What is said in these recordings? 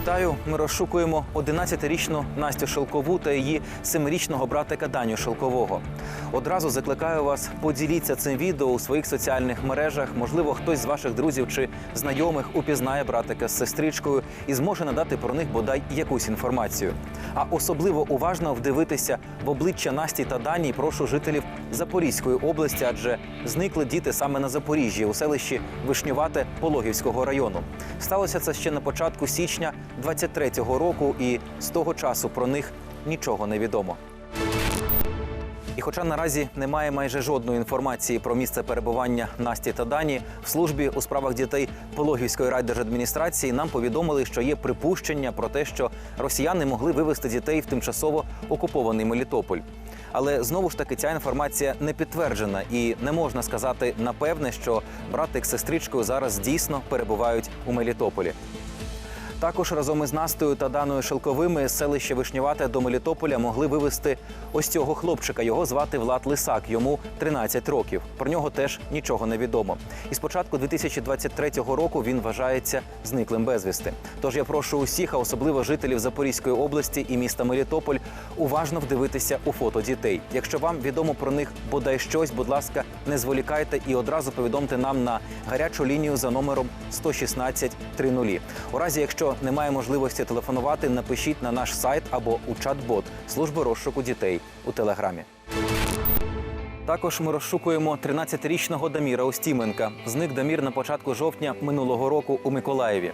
Вітаю! Ми розшукуємо 11-річну Настю Шелкову та її 7-річного братика Даню Шелкового. Одразу закликаю вас, поділіться цим відео у своїх соціальних мережах. Можливо, хтось з ваших друзів чи знайомих упізнає братика з сестричкою і зможе надати про них бодай якусь інформацію. А особливо уважно вдивитися в обличчя Насті та Дані. Прошу жителів Запорізької області, адже зникли діти саме на Запоріжжі у селищі Вишнювате Пологівського району. Сталося це ще на початку січня 23-го року, і з того часу про них нічого не відомо. І хоча наразі немає майже жодної інформації про місце перебування Насті та Дані, в службі у справах дітей Пологівської райдержадміністрації нам повідомили, що є припущення про те, що росіяни могли вивезти дітей в тимчасово окупований Мелітополь. Але знову ж таки ця інформація не підтверджена, і не можна сказати напевне, що братик з сестричкою зараз дійсно перебувають у Мелітополі. Також разом із Настою та Даною Шелковими з селища Вишнювате до Мелітополя могли вивезти ось цього хлопчика. Його звати Влад Лисак. Йому 13 років. Про нього теж нічого не відомо. І з початку 2023 року він вважається зниклим безвісти. Тож я прошу усіх, а особливо жителів Запорізької області і міста Мелітополь, уважно вдивитися у фото дітей. Якщо вам відомо про них бодай щось, будь ласка, не зволікайте і одразу повідомте нам на гарячу лінію за номером 116 30. У разі, якщо немає можливості телефонувати, напишіть на наш сайт або у чат-бот служби розшуку дітей у телеграмі. Також ми розшукуємо 13-річного Даміра Устіменка. Зник Дамір на початку жовтня минулого року у Миколаєві.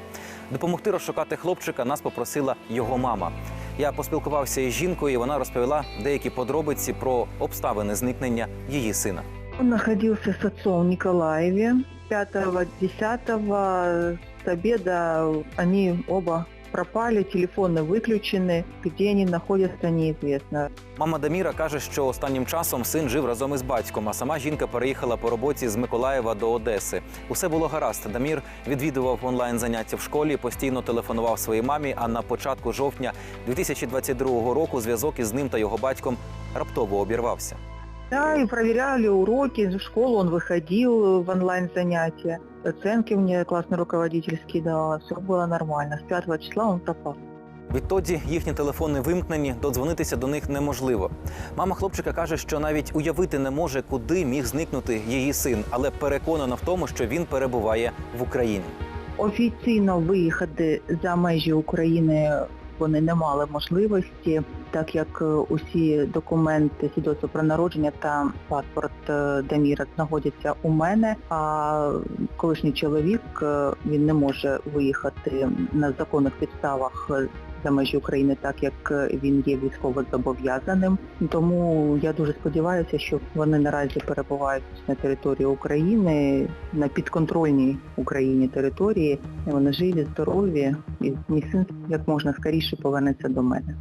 Допомогти розшукати хлопчика нас попросила його мама. Я поспілкувався із жінкою, і вона розповіла деякі подробиці про обставини зникнення її сина. Он находился с отцом в Николаеве. 5-10 с обеда они оба пропали, телефоны выключены. Где они находятся, неизвестно. Мама Даміра каже, що останнім часом син жив разом із батьком, а сама жінка переїхала по роботі з Миколаєва до Одеси. Усе було гаразд. Дамір відвідував онлайн заняття в школі, постійно телефонував своїй мамі. А на початку жовтня 2022 року зв'язок із ним та його батьком раптово обірвався. Да, и проверяли уроки, в школу он выходил в онлайн-занятия. Оценки мне классный руководитель скидывал, все было нормально. С 5 числа он пропал. Відтоді їхні телефони вимкнені, додзвонитися до них неможливо. Мама хлопчика каже, що навіть уявити не може, куди міг зникнути її син, але переконана в тому, що він перебуває в Україні. Офіційно виїхати за межі України вони не мали можливості, так як е, усі документи, свідоцтво про народження та паспорт е, Даміра знаходяться у мене, а колишній чоловік е, він не може виїхати на законних підставах за межі України, так як е, він є військово зобов'язаним. Тому я дуже сподіваюся, що вони наразі перебувають на території України, на підконтрольній Україні території. Вони живі, здорові, і мій син як можна скоріше повернеться до мене.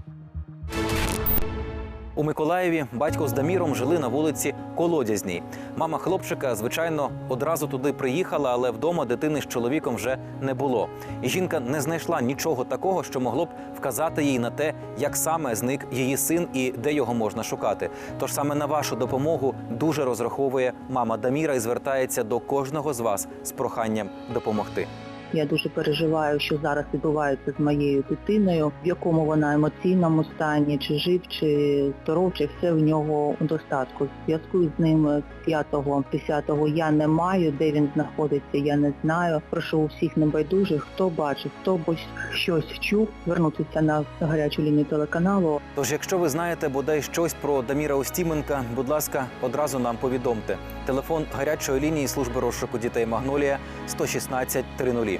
У Миколаєві батько з Даміром жили на вулиці Колодязній. Мама хлопчика, звичайно, одразу туди приїхала, але вдома дитини з чоловіком вже не було. І жінка не знайшла нічого такого, що могло б вказати їй на те, як саме зник її син і де його можна шукати. Тож саме на вашу допомогу дуже розраховує мама Даміра і звертається до кожного з вас з проханням допомогти. Я дуже переживаю, що зараз відбувається з моєю дитиною, в якому вона емоційному стані, чи жив, чи здоров, чи все в нього у достатку. Зв'язку з ним з 5-го, 10-го я не маю, де він знаходиться, я не знаю. Прошу у всіх небайдужих, хто бачив, хто щось чув, звернутися на гарячу лінію телеканалу Тож, якщо ви знаєте бодай щось про Даміра Остіменка, будь ласка, одразу нам повідомте. Телефон гарячої лінії служби розшуку дітей Магнолія 116 30.